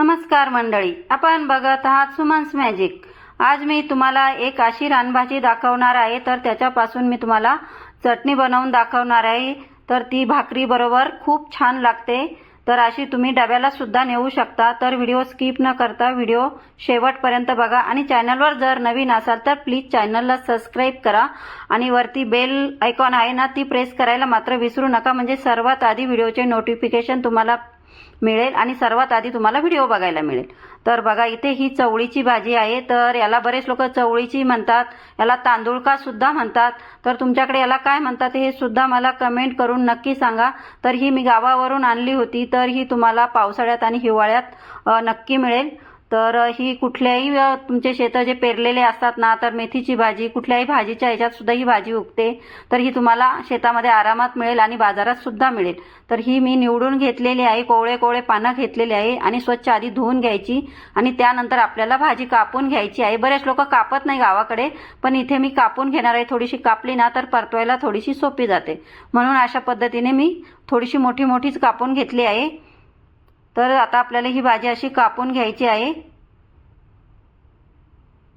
नमस्कार मंडळी आपण बघत आहात सुमन्स मॅजिक आज मी तुम्हाला एक अशी रानभाजी दाखवणार आहे तर त्याच्यापासून मी तुम्हाला चटणी बनवून दाखवणार आहे. तर ती भाकरी बरोबर खूप छान लागते. तर अशी तुम्ही डब्याला सुद्धा नेऊ शकता. तर व्हिडिओ स्किप न करता व्हिडिओ शेवटपर्यंत बघा. आणि चॅनलवर जर नवीन असाल तर प्लीज चॅनलला सबस्क्राईब करा. आणि वरती बेल आयकॉन आहे ना ती प्रेस करायला मात्र विसरू नका. म्हणजे सर्वात आधी व्हिडिओचे नोटिफिकेशन तुम्हाला मिळेल आणि सर्वात आधी तुम्हाला व्हिडिओ बघायला मिळेल. तर बघा इथे ही चवळीची भाजी आहे तर याला बरेच लोक चवळीची म्हणतात याला तांदूळका सुद्धा म्हणतात तर तुमच्याकडे याला काय म्हणतात हे सुद्धा मला कमेंट करून नक्की सांगा. तर ही मी गावावरून आणली होती तर ही तुम्हाला पावसाळ्यात आणि हिवाळ्यात नक्की मिळेल. तर ही कुठल्याही तुमचे शेतं जे पेरलेले असतात ना तर मेथीची भाजी कुठल्याही भाजीच्या ह्याच्यात सुद्धा ही भाजी उगते. तर ही तुम्हाला शेतामध्ये आरामात मिळेल आणि बाजारात सुद्धा मिळेल. तर ही मी निवडून घेतलेली आहे कोवळे कोवळे पानं घेतलेली आहे आणि स्वच्छ आधी धुवून घ्यायची आणि त्यानंतर आपल्याला भाजी कापून घ्यायची आहे. बरेच लोक कापत नाही गावाकडे पण इथे मी कापून घेणार आहे. थोडीशी कापली ना तर परतवायला थोडीशी सोपी जाते. म्हणून अशा पद्धतीने मी थोडीशी मोठी मोठीच कापून घेतली आहे. तर आता आपल्याला ही भाजी अशी कापून घ्यायची आहे.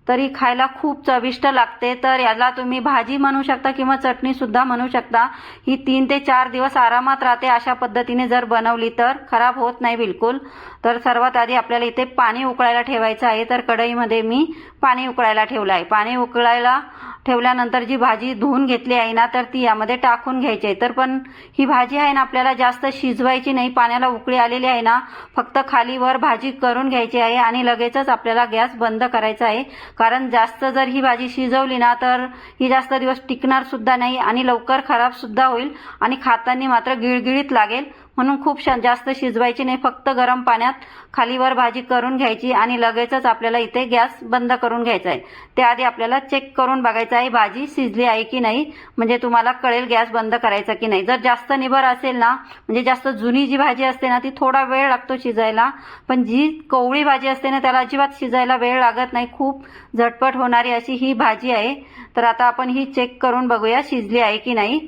तरी खायला खूप चविष्ट लागते. तर याला तुम्ही भाजी म्हणू शकता किंवा चटणी सुद्धा म्हणू शकता. ही तीन ते चार दिवस आरामात राहते अशा पद्धतीने जर बनवली तर खराब होत नाही बिलकुल. तर सर्वात आधी आपल्याला इथे पाणी उकळायला ठेवायचं आहे. तर कढईमध्ये मी पाणी उकळायला ठेवलं आहे. पाणी उकळायला ठेवल्यानंतर जी भाजी धुवून घेतली आहे ना तर ती यामध्ये टाकून घ्यायची आहे. तर पण ही भाजी आहे ना आपल्याला जास्त शिजवायची नाही. पाण्याला उकळी आलेली आहे ना फक्त खालीवर भाजी करून घ्यायची आहे आणि लगेचच आपल्याला गॅस बंद करायचा आहे. कारण जास्त जर ही भाजी शिजवली ना तर ही जास्त दिवस टिकणार सुद्धा नाही आणि लवकर खराब सुद्धा होईल आणि खाताना मात्र गिळगिळीत लागेल. म्हणून खूप जास्त शिजवायची नाही. फक्त गरम पाण्यात खालीवर भाजी करून घ्यायची आणि लगेचच आपल्याला इथे गॅस बंद करून घ्यायचा आहे. त्याआधी आपल्याला चेक करून बघायचं आहे भाजी शिजली आहे की नाही. म्हणजे तुम्हाला कळेल गॅस बंद करायचा की नाही. जर जास्त निबर असेल ना म्हणजे जास्त जुनी जी भाजी असते ना ती थोडा वेळ लागतो शिजायला. पण जी कवळी भाजी असते ना त्याला अजिबात शिजायला वेळ लागत नाही. खूप झटपट होणारी अशी ही भाजी आहे. तर आता आपण ही चेक करून बघूया शिजली आहे की नाही.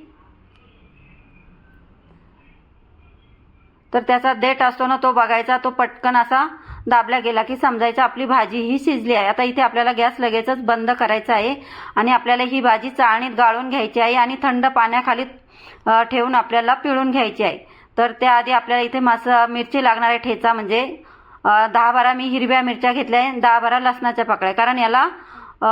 तर त्याचा देठ असतो ना तो बघायचा तो पटकन असा दाबला गेला की समजायचं आपली भाजी ही शिजली आहे. आता इथे आपल्याला गॅस लगेचच बंद करायचा आहे आणि आपल्याला ही भाजी चाळणीत गाळून घ्यायची आहे आणि थंड पाण्याखाली ठेवून आपल्याला पिळून घ्यायची आहे. तर त्याआधी आपल्याला इथे मास मिरची लागणार आहे ठेचा म्हणजे दहा बारा मी हिरव्या मिरच्या घेतल्या आहे दहा बारा लसणाच्या पाकळ्या कारण याला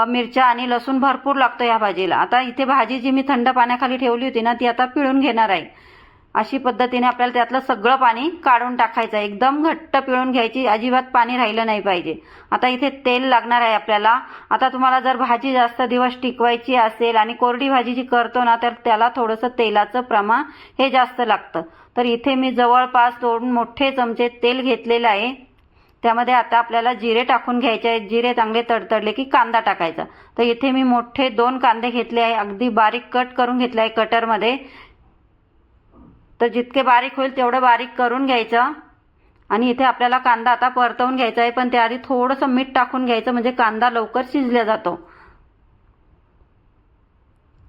मिरच्या आणि लसूण भरपूर लागतो या भाजीला. आता इथे भाजी जी मी थंड पाण्याखाली ठेवली होती ना ती आता पिळून घेणार आहे. अशी पद्धतीने आपल्याला त्यातलं सगळं पाणी काढून टाकायचं आहे. एकदम घट्ट पिळून घ्यायची अजिबात पाणी राहिलं नाही पाहिजे. आता इथे तेल लागणार आहे आपल्याला. आता तुम्हाला जर भाजी जास्त दिवस टिकवायची असेल आणि कोरडी भाजी जी करतो ना तर त्याला थोडंसं तेलाचं प्रमाण हे जास्त लागतं. तर इथे मी जवळपास दोन मोठे चमचे तेल घेतलेलं आहे. त्यामध्ये आता आपल्याला जिरे टाकून घ्यायचे आहेत. जिरे चांगले तडतडले की कांदा टाकायचा. तर इथे मी मोठे दोन कांदे घेतले आहे. अगदी बारीक कट करून घेतले आहे कटरमध्ये. तर जितके बारीक होईल तेवढं बारीक करून घ्यायचं. आणि इथे आपल्याला कांदा आता परतवून घ्यायचा आहे पण त्याआधी थोडंसं मीठ टाकून घ्यायचं म्हणजे कांदा लवकर शिजला जातो.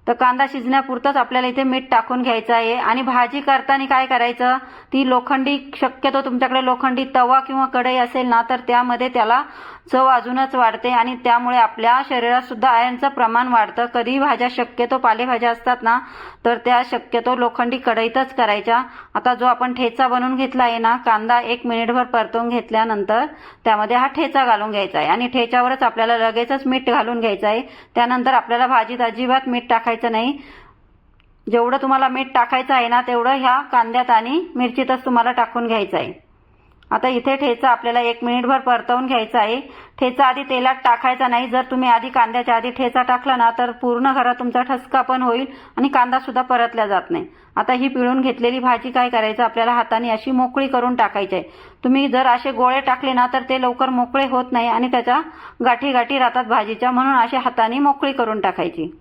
तर कांदा शिजण्यापुरतंच आपल्याला इथे मीठ टाकून घ्यायचं आहे. आणि भाजी करताना काय करायचं ती लोखंडी शक्यतो तुमच्याकडे लोखंडी तवा किंवा कढई असेल ना तर त्यामध्ये त्याला चव अजूनच वाढते आणि त्यामुळे आपल्या शरीरात सुद्धा आयर्नचं प्रमाण वाढतं. कधी भाज्या शक्यतो पालेभाज्या असतात ना तर त्या शक्यतो लोखंडी कढईतच करायच्या. आता जो आपण ठेचा बनवून घेतला आहे ना कांदा एक मिनिटभर परतवून घेतल्यानंतर त्यामध्ये हा ठेचा घालून घ्यायचा आहे. आणि ठेच्यावरच आपल्याला लगेचच मीठ घालून घ्यायचं आहे. त्यानंतर आपल्याला भाजीत अजिबात मीठ टाकायचं नाही. जेवढं तुम्हाला मीठ टाकायचं आहे ना तेवढं ह्या कांद्यात आणि मिरचीतच तुम्हाला टाकून घ्यायचं आहे. आता इथे ठेचा आपल्याला एक मिनिटभर परतवून घ्यायचा आहे. ठेचा आधी तेलात टाकायचा नाही. जर तुम्ही आधी कांद्याच्या आधी ठेचा टाकला ना तर पूर्ण घरात तुमचा ठसका पण होईल आणि कांदा सुद्धा परतला जात नाही. आता ही पिळून घेतलेली भाजी काय करायचं? आपल्याला हाताने अशी मोकळी करून टाकायची आहे. तुम्ही जर असे गोळे टाकले ना तर ते लवकर मोकळे होत नाही आणि त्याच्या गाठी गाठी राहतात भाजीच्या. म्हणून अशी हाताने मोकळी करून टाकायची.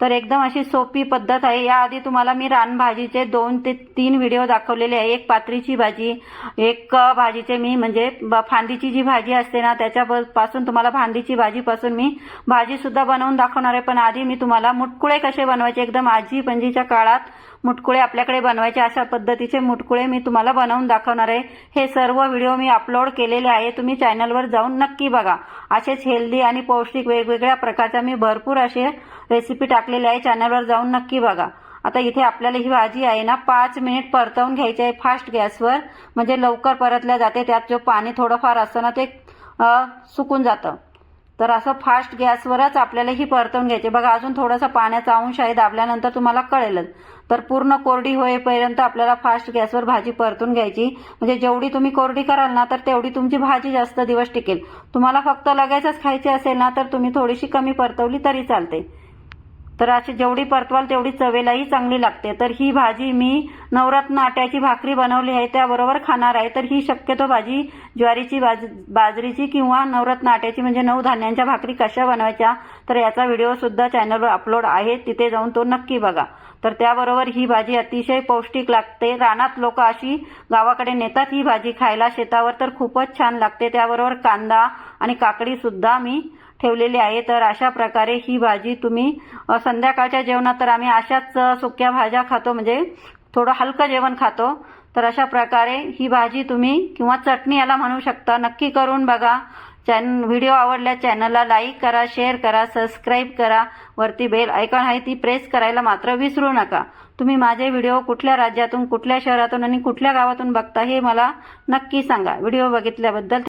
तर एकदम अशी सोपी पद्धत आहे. याआधी तुम्हाला मी रानभाजीचे दोन ते तीन व्हिडिओ दाखवलेले आहे. एक पात्रीची भाजी एक भाजीचे मी म्हणजे ब- फांदीची जी भाजी असते ना त्याच्या तुम्हाला फांदीची भाजीपासून मी भाजीसुद्धा बनवून दाखवणार आहे. पण आधी मी तुम्हाला मुटकुळे कसे बनवायचे? एकदम आजी पंजीच्या काळात मुटकुळे आपल्याकडे बनवायचे. अशा पद्धतीचे मुटकुळे मी तुम्हाला बनवून दाखवणार आहे. हे सर्व व्हिडिओ मी अपलोड केलेले आहे. तुम्ही चॅनलवर जाऊन नक्की बघा. असेच हेल्दी आणि पौष्टिक वेगवेगळ्या प्रकारच्या मी भरपूर असे रेसिपी टाकलेले आहे चॅनलवर जाऊन नक्की बघा. आता इथे आपल्याला ही भाजी आहे ना पाच मिनिट परतवून घ्यायची आहे फास्ट गॅसवर म्हणजे लवकर परतल्या जाते त्यात जो पाणी थोडंफार असतं ना ते सुकून जातं. तर असं फास्ट गॅसवरच आपल्याला ही परतवून घ्यायची बघा अजून थोडासा पाण्याचा अंश आहे दाबल्यानंतर तुम्हाला कळेलच. तर पूर्ण कोरडी होईपर्यंत आपल्याला फास्ट गॅसवर भाजी परतून घ्यायची. म्हणजे जेवढी तुम्ही कोरडी कराल ना तर तेवढी तुमची भाजी जास्त दिवस टिकेल. तुम्हाला फक्त लगेचच खायची असेल ना तर तुम्ही थोडीशी कमी परतवली तरी चालते. तर अशी जेवढी परतवाल तेवढी चवेलाही चांगली लागते. तर ही भाजी मी नवरत्न आट्याची भाकरी बनवली आहे त्याबरोबर खाणार आहे. तर ही शक्यतो भाजी ज्वारीची बाज बाजरीची किंवा नवरत्न आट्याची म्हणजे नऊ धान्यांच्या भाकरी कशा बनवायच्या तर याचा व्हिडिओ सुद्धा चॅनलवर अपलोड आहे. तिथे जाऊन तो नक्की बघा. तर त्याबरोबर ही भाजी अतिशय पौष्टिक लागते. रानात लोक अशी गावाकडे नेतात ही भाजी खायला शेतावर तर खूपच छान लागते. त्याबरोबर कांदा आणि काकडी सुद्धा मी ठेवलेली आहे. तर अशा प्रकारे ही भाजी तुम्ही संध्याकाळच्या जेवणात तर आम्ही अशाच सुक्या भाज्या खातो. म्हणजे थोडं हलकं जेवण खातो. तर अशा प्रकारे ही भाजी तुम्ही किंवा चटणी याला म्हणू शकता. नक्की करून बघा. चॅन व्हिडिओ आवडल्या चॅनलला लाईक करा शेअर करा सबस्क्राईब करा. वरती बेल ऐकण आहे ती प्रेस करायला मात्र विसरू नका. तुम्ही माझे व्हिडिओ कुठल्या राज्यातून कुठल्या शहरातून आणि कुठल्या गावातून बघता हे मला नक्की सांगा. व्हिडिओ बघितल्याबद्दल